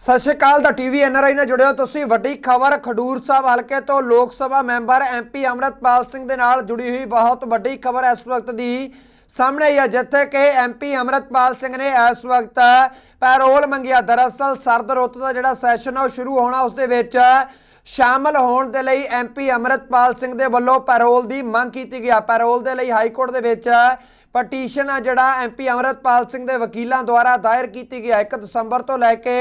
ਸਤਿ ਸ਼੍ਰੀ ਅਕਾਲ, ਦਾ TV NRI ਨਾਲ ਜੁੜਿਓ ਤੁਸੀਂ। ਵੱਡੀ ਖਬਰ, ਖਡੂਰ ਸਾਹਿਬ ਹਲਕੇ ਤੋਂ ਲੋਕ ਸਭਾ ਮੈਂਬਰ ਐਮਪੀ ਅਮਰਤਪਾਲ ਸਿੰਘ ਦੇ ਨਾਲ ਜੁੜੀ ਹੋਈ ਬਹੁਤ ਵੱਡੀ ਖਬਰ ਇਸ ਵਕਤ ਦੀ ਸਾਹਮਣੇ ਆਈ ਹੈ, ਜਿੱਥੇ ਕਿ ਐਮਪੀ ਅਮਰਤਪਾਲ ਸਿੰਘ ਨੇ ਇਸ ਵਕਤ ਪੈਰੋਲ ਮੰਗਿਆ। ਦਰਅਸਲ ਸਰਦ ਰੁੱਤ ਦਾ ਜਿਹੜਾ ਸੈਸ਼ਨ ਆ, ਉਹ ਸ਼ੁਰੂ ਹੋਣਾ ਉਸ ਦੇ ਵਿੱਚ ਸ਼ਾਮਲ ਹੋਣ ਦੇ ਲਈ ਐਮਪੀ ਅਮਰਤਪਾਲ ਸਿੰਘ ਦੇ ਵੱਲੋਂ ਪੈਰੋਲ ਦੀ ਮੰਗ ਕੀਤੀ ਗਿਆ ਪੈਰੋਲ ਦੇ ਲਈ ਹਾਈ ਕੋਰਟ ਦੇ ਵਿੱਚ ਪਟੀਸ਼ਨ ਆ ਜਿਹੜਾ ਐਮਪੀ ਅਮਰਤਪਾਲ ਸਿੰਘ ਦੇ ਵਕੀਲਾਂ ਦੁਆਰਾ ਦਾਇਰ ਕੀਤੀ ਗਿਆ। 1 ਦਸੰਬਰ ਤੋਂ ਲੈ ਕੇ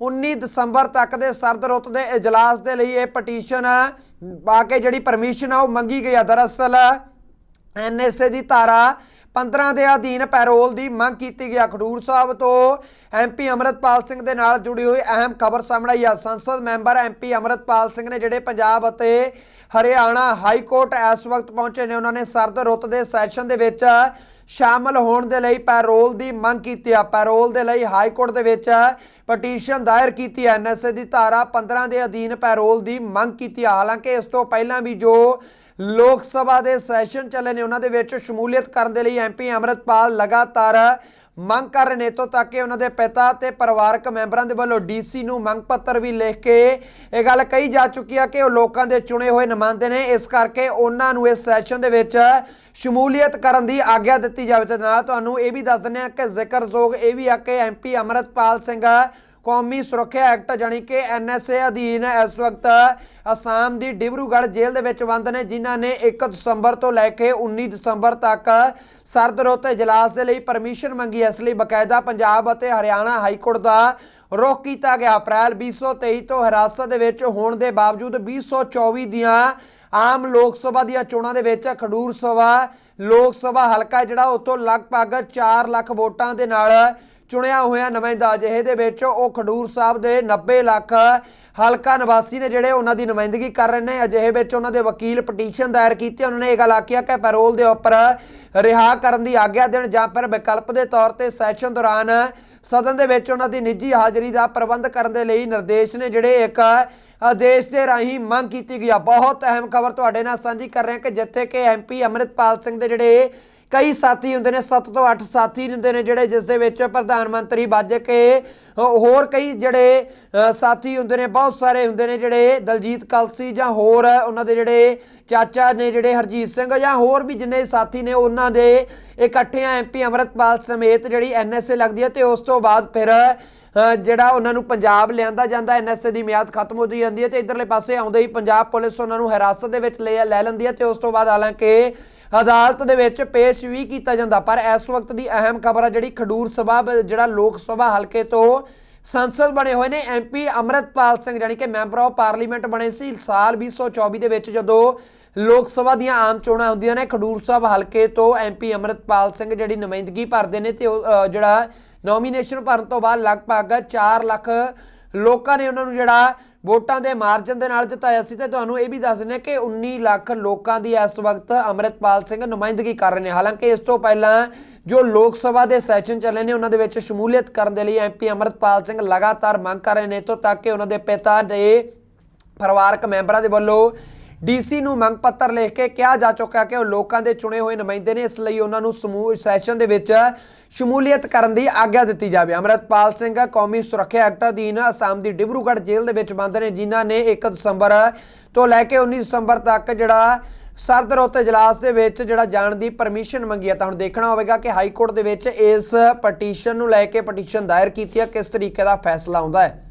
19 ਦਸੰਬਰ ਤੱਕ ਦੇ ਸਰਦ ਰੁੱਤ ਦੇ ਇਜਲਾਸ ਦੇ ਲਈ ਇਹ ਪਟੀਸ਼ਨ ਪਾ ਕੇ ਜਿਹੜੀ ਪਰਮਿਸ਼ਨ ਆ ਉਹ ਮੰਗੀ ਗਈ ਆ। ਦਰਅਸਲ ਐਨਐਸਏ ਦੀ ਧਾਰਾ 15 ਦੇ ਅਧੀਨ ਪੈਰੋਲ ਦੀ ਮੰਗ ਕੀਤੀ ਗਿਆ ਖਡੂਰ ਸਾਹਿਬ ਤੋਂ ਐਮਪੀ ਅਮਰਤਪਾਲ ਸਿੰਘ ਦੇ ਨਾਲ ਜੁੜੀ ਹੋਈ ਅਹਿਮ ਖਬਰ ਸਾਹਮਣੇ ਆਈ ਆ। ਸੰਸਦ ਮੈਂਬਰ ਐਮਪੀ ਅਮਰਤਪਾਲ ਸਿੰਘ ਨੇ ਜਿਹੜੇ ਪੰਜਾਬ ਅਤੇ ਹਰਿਆਣਾ ਹਾਈ ਕੋਰਟ ਇਸ ਵਕਤ ਪਹੁੰਚੇ ਨੇ, ਉਹਨਾਂ ਨੇ ਸਰਦ ਰੁੱਤ ਦੇ ਸੈਸ਼ਨ ਦੇ ਵਿੱਚ ਸ਼ਾਮਲ ਹੋਣ ਦੇ ਲਈ ਪੈਰੋਲ ਦੀ ਮੰਗ ਕੀਤੀ ਆ। ਪੈਰੋਲ ਦੇ ਲਈ ਹਾਈ ਕੋਰਟ ਦੇ ਵਿੱਚ ਪਟੀਸ਼ਨ ਦਾਇਰ ਕੀਤੀ ਹੈ ਐਨਐਸਏ ਦੀ ਧਾਰਾ 15 ਦੇ ਅਧੀਨ ਪੈਰੋਲ ਦੀ ਮੰਗ ਕੀਤੀ ਆ। ਹਾਲਾਂਕਿ ਇਸ ਤੋਂ ਪਹਿਲਾਂ ਵੀ ਜੋ ਲੋਕ ਸਭਾ ਦੇ ਸੈਸ਼ਨ ਚੱਲੇ ਨੇ, ਉਹਨਾਂ ਦੇ ਵਿੱਚ ਸ਼ਮੂਲੀਅਤ ਕਰਨ ਦੇ ਲਈ ਐਮਪੀ ਅਮਰਤਪਾਲ ਲਗਾਤਾਰ ਮੰਗ ਕਰ ਰਹੇ ਨੇ ਤੋਂ ਤੱਕ ਕਿ ਉਹਨਾਂ ਦੇ ਪਿਤਾ ਤੇ ਪਰਿਵਾਰਕ ਮੈਂਬਰਾਂ ਦੇ ਵੱਲੋਂ ਡੀਸੀ ਨੂੰ ਮੰਗ ਪੱਤਰ ਵੀ ਲਿਖ ਕੇ ਇਹ ਗੱਲ ਕਹੀ ਜਾ ਚੁੱਕੀ ਆ ਕਿ ਉਹ ਲੋਕਾਂ ਦੇ ਚੁਣੇ ਹੋਏ ਨੁਮਾਇੰਦੇ ਨੇ। ਇਸ ਕਰਕੇ ਉਹਨਾਂ ਨੂੰ ਇਸ ਸੈਸ਼ਨ ਦੇ ਵਿੱਚ ਸ਼ਮੂਲੀਅਤ ਕਰਨ ਦੀ ਆਗਿਆ ਦਿੱਤੀ ਜਾਵੇ। ਤੇ ਨਾਲ ਤੁਹਾਨੂੰ ਇਹ ਵੀ ਦੱਸ ਦਿੰਦੇ ਆ ਕਿ ਜ਼ਿਕਰਯੋਗ ਇਹ ਵੀ ਆ ਕਿ ਐਮਪੀ ਅਮਰਤਪਾਲ ਸਿੰਘ ਕੌਮੀ ਸੁਰੱਖਿਆ ਐਕਟ ਜਾਨੀ ਕਿ ਐਨਐਸਏ ਅਧੀਨ ਇਸ ਵਕਤ ਅਸਾਮ ਦੀ ਡਿਬਰੂਗੜ੍ਹ ਜੇਲ੍ਹ ਦੇ ਵਿੱਚ ਬੰਦ ਨੇ, ਜਿਨ੍ਹਾਂ ਨੇ 1 ਦਸੰਬਰ ਤੋਂ ਲੈ ਕੇ 19 ਦਸੰਬਰ ਤੱਕ ਸਰਦ ਰੁੱਤ ਇਜਲਾਸ ਦੇ ਲਈ ਪਰਮਿਸ਼ਨ ਮੰਗੀ। ਇਸ ਲਈ ਬਕਾਇਦਾ ਪੰਜਾਬ ਅਤੇ ਹਰਿਆਣਾ ਹਾਈ ਕੋਰਟ ਦਾ ਰੁਖ ਕੀਤਾ ਗਿਆ। ਅਪ੍ਰੈਲ 2023 ਤੋਂ ਹਿਰਾਸਤ ਦੇ ਵਿੱਚ ਹੋਣ ਦੇ ਬਾਵਜੂਦ 2024 ਦੀਆਂ ਆਮ ਲੋਕ ਸਭਾ ਦੀਆਂ ਚੋਣਾਂ ਦੇ ਵਿੱਚ ਖਡੂਰ ਸਭਾ, ਲੋਕ ਸਭਾ ਹਲਕਾ ਜਿਹੜਾ ਉਤੋਂ ਲਗਭਗ 4 ਲੱਖ ਵੋਟਾਂ ਦੇ ਨਾਲ ਚੁਣਿਆ ਹੋਇਆ ਨੁਮਾਇੰਦਾ ਜਿਹੇ ਦੇ ਵਿੱਚ ਉਹ ਖਡੂਰ ਸਾਹਿਬ ਦੇ 90 ਲੱਖ ਹਲਕਾ ਨਿਵਾਸੀ ਨੇ ਜਿਹੜੇ ਉਹਨਾਂ ਦੀ ਨੁਮਾਇੰਦਗੀ ਕਰ ਰਹੇ ਨੇ। ਅਜਿਹੇ ਵਿੱਚ ਉਹਨਾਂ ਦੇ ਵਕੀਲ ਪਟੀਸ਼ਨ ਦਾਇਰ ਕੀਤੀ, ਉਹਨਾਂ ਨੇ ਇਹ ਗੱਲ ਆਖਿਆ ਕਿ ਪੈਰੋਲ ਦੇ ਉੱਪਰ ਰਿਹਾ ਕਰਨ ਦੀ ਆਗਿਆ ਦੇਣ ਜਾਂ ਫਿਰ ਵਿਕਲਪ ਦੇ ਤੌਰ ਤੇ ਸੈਸ਼ਨ ਦੌਰਾਨ ਸਦਨ ਦੇ ਵਿੱਚ ਉਹਨਾਂ ਦੀ ਨਿੱਜੀ ਹਾਜ਼ਰੀ ਦਾ ਪ੍ਰਬੰਧ ਕਰਨ ਦੇ ਲਈ ਨਿਰਦੇਸ਼ ਨੇ ਜਿਹੜੇ ਇੱਕ ਆਦੇਸ਼ ਦੇ ਰਾਹੀਂ ਮੰਗ ਕੀਤੀ ਗਈ ਆ। ਬਹੁਤ ਅਹਿਮ ਖਬਰ ਤੁਹਾਡੇ ਨਾਲ ਸਾਂਝੀ ਕਰ ਰਹੇ ਹਾਂ ਕਿ ਜਿੱਥੇ ਕਿ ਐਮਪੀ ਅਮਰਿਤਪਾਲ ਸਿੰਘ ਦੇ ਜਿਹੜੇ ਕਈ ਸਾਥੀ ਹੁੰਦੇ ਨੇ 7 ਤੋਂ 8 ਸਾਥੀ ਹੁੰਦੇ ਨੇ ਜਿਹੜੇ ਜਿਸ ਦੇ ਵਿੱਚ ਪ੍ਰਧਾਨ ਮੰਤਰੀ ਵੱਜ ਕੇ ਹੋਰ ਕਈ ਜਿਹੜੇ ਸਾਥੀ ਹੁੰਦੇ ਨੇ, ਬਹੁਤ ਸਾਰੇ ਹੁੰਦੇ ਨੇ ਜਿਹੜੇ ਦਲਜੀਤ ਕਲਸੀ ਜਾਂ ਹੋਰ ਉਹਨਾਂ ਦੇ ਜਿਹੜੇ ਚਾਚਾ ਨੇ ਜਿਹੜੇ ਹਰਜੀਤ ਸਿੰਘ ਜਾਂ ਹੋਰ ਵੀ ਜਿੰਨੇ ਸਾਥੀ ਨੇ ਉਹਨਾਂ ਦੇ ਇਕੱਠੇ ਐਮਪੀ ਅਮਰਤਪਾਲ ਸਮੇਤ ਜਿਹੜੀ ਐਨਐਸਏ ਲੱਗਦੀ ਹੈ ਤੇ ਉਸ ਤੋਂ ਬਾਅਦ ਫਿਰ ਜਿਹੜਾ ਉਹਨਾਂ ਨੂੰ ਪੰਜਾਬ ਲਿਆਂਦਾ ਜਾਂਦਾ ਐਨਐਸਏ ਦੀ ਮਿਆਦ ਖਤਮ ਹੋ ਜਾਂਦੀ ਹੈ ਤੇ ਇਧਰਲੇ ਪਾਸੇ ਆਉਂਦੇ ਹੀ ਪੰਜਾਬ ਪੁਲਿਸ ਉਹਨਾਂ ਨੂੰ ਹਿਰਾਸਤ ਦੇ ਵਿੱਚ ਲੈ ਲੈ ਲੈਂਦੀ ਹੈ ਤੇ ਉਸ ਤੋਂ ਬਾਅਦ ਹਾਲਾਂਕਿ ਅਦਾਲਤ ਦੇ ਵਿੱਚ ਪੇਸ਼ ਵੀ ਕੀਤਾ ਜਾਂਦਾ ਪਰ ਇਸ ਵਕਤ ਦੀ ਅਹਿਮ ਖਬਰ ਆ ਜਿਹੜੀ ਖਡੂਰ ਸਭਾ ਜਿਹੜਾ ਲੋਕ ਸਭਾ ਹਲਕੇ ਤੋਂ ਸੰਸਦ ਬਣੇ ਹੋਏ ਨੇ ਐਮਪੀ ਅਮਰਤਪਾਲ ਸਿੰਘ ਜਾਨੀ ਕਿ ਮੈਂਬਰ ਆਫ ਪਾਰਲੀਮੈਂਟ ਬਣੇ ਸੀ। ਸਾਲ 2024 ਦੇ ਵਿੱਚ ਜਦੋਂ ਲੋਕ ਸਭਾ ਦੀਆਂ ਆਮ ਚੋਣਾਂ ਹੁੰਦੀਆਂ ਨੇ ਖਡੂਰ ਸਾਹਿਬ ਹਲਕੇ ਤੋਂ ਐਮਪੀ ਅਮਰਤਪਾਲ ਸਿੰਘ ਜਿਹੜੀ ਨੁਮਾਇੰਦਗੀ ਭਰਦੇ ਨੇ ਤੇ ਉਹ, ਜਿਹੜਾ ਨੋਮੀਨੇਸ਼ਨ ਭਰਨ ਤੋਂ ਬਾਅਦ ਲਗਭਗ 4 ਲੱਖ ਲੋਕਾਂ ਨੇ ਉਹਨਾਂ ਨੂੰ ਜਿਹੜਾ ਵੋਟਾਂ ਦੇ ਮਾਰਜਨ ਦੇ ਨਾਲ ਜਿਤਾਇਆ ਸੀ ਤੇ ਤੁਹਾਨੂੰ ਇਹ ਵੀ ਦੱਸ ਦਿੰਦੇ ਹਾਂ ਕਿ 19 ਲੱਖ ਲੋਕਾਂ ਦੀ ਇਸ ਵਕਤ ਅਮਰਿਤਪਾਲ ਸਿੰਘ ਨੁਮਾਇੰਦਗੀ ਕਰ ਰਹੇ ਨੇ। ਹਾਲਾਂਕਿ ਇਸ ਤੋਂ ਪਹਿਲਾਂ ਜੋ ਲੋਕ ਸਭਾ ਦੇ ਸੈਸ਼ਨ ਚੱਲੇ ਨੇ, ਉਹਨਾਂ ਦੇ ਵਿੱਚ ਸ਼ਮੂਲੀਅਤ ਕਰਨ ਦੇ ਲਈ ਐਮਪੀ ਅਮਰਿਤਪਾਲ ਸਿੰਘ ਲਗਾਤਾਰ ਮੰਗ ਕਰ ਰਹੇ ਨੇ। ਤੋਂ ਤੱਕ ਕਿ ਉਹਨਾਂ ਦੇ ਪਿਤਾ ਦੇ ਪਰਿਵਾਰਕ ਮੈਂਬਰਾਂ ਦੇ ਵੱਲੋਂ ਡੀਸੀ ਨੂੰ ਮੰਗ ਪੱਤਰ ਲਿਖ ਕੇ ਕਿਹਾ ਜਾ ਚੁੱਕਾ ਕਿ ਉਹ ਲੋਕਾਂ ਦੇ ਚੁਣੇ ਹੋਏ ਨੁਮਾਇੰਦੇ ਨੇ। ਇਸ ਲਈ ਉਹਨਾਂ ਨੂੰ ਸਮੂਹ ਸੈਸ਼ਨ ਦੇ ਵਿੱਚ ਸ਼ਮੂਲੀਅਤ ਕਰਨ ਦੀ ਆਗਿਆ ਦਿੱਤੀ ਜਾਵੇ। ਅਮਰਤਪਾਲ ਸਿੰਘ ਕੌਮੀ ਸੁਰੱਖਿਆ ਐਕਟ ਅਧੀਨ ਅਸਾਮ ਦੀ ਡਿਬਰੂਗੜ੍ਹ ਜੇਲ੍ਹ ਦੇ ਵਿੱਚ ਬੰਦ ਨੇ, ਜਿਨ੍ਹਾਂ ਨੇ 1 ਦਸੰਬਰ ਤੋਂ ਲੈ ਕੇ 19 ਦਸੰਬਰ ਤੱਕ ਜਿਹੜਾ ਸਰਦ ਇਜਲਾਸ ਦੇ ਵਿੱਚ ਜਿਹੜਾ ਜਾਣ ਦੀ ਪਰਮਿਸ਼ਨ ਮੰਗੀ ਹੈ। ਤਾਂ ਹੁਣ ਦੇਖਣਾ ਹੋਵੇਗਾ ਕਿ ਹਾਈ ਕੋਰਟ ਦੇ ਵਿੱਚ ਇਸ ਪਟੀਸ਼ਨ ਨੂੰ ਲੈ ਕੇ ਪਟੀਸ਼ਨ ਦਾਇਰ ਕੀਤੀ ਹੈ। ਕਿਸ ਤਰੀਕੇ ਦਾ ਫੈਸਲਾ ਆਉਂਦਾ ਹੈ?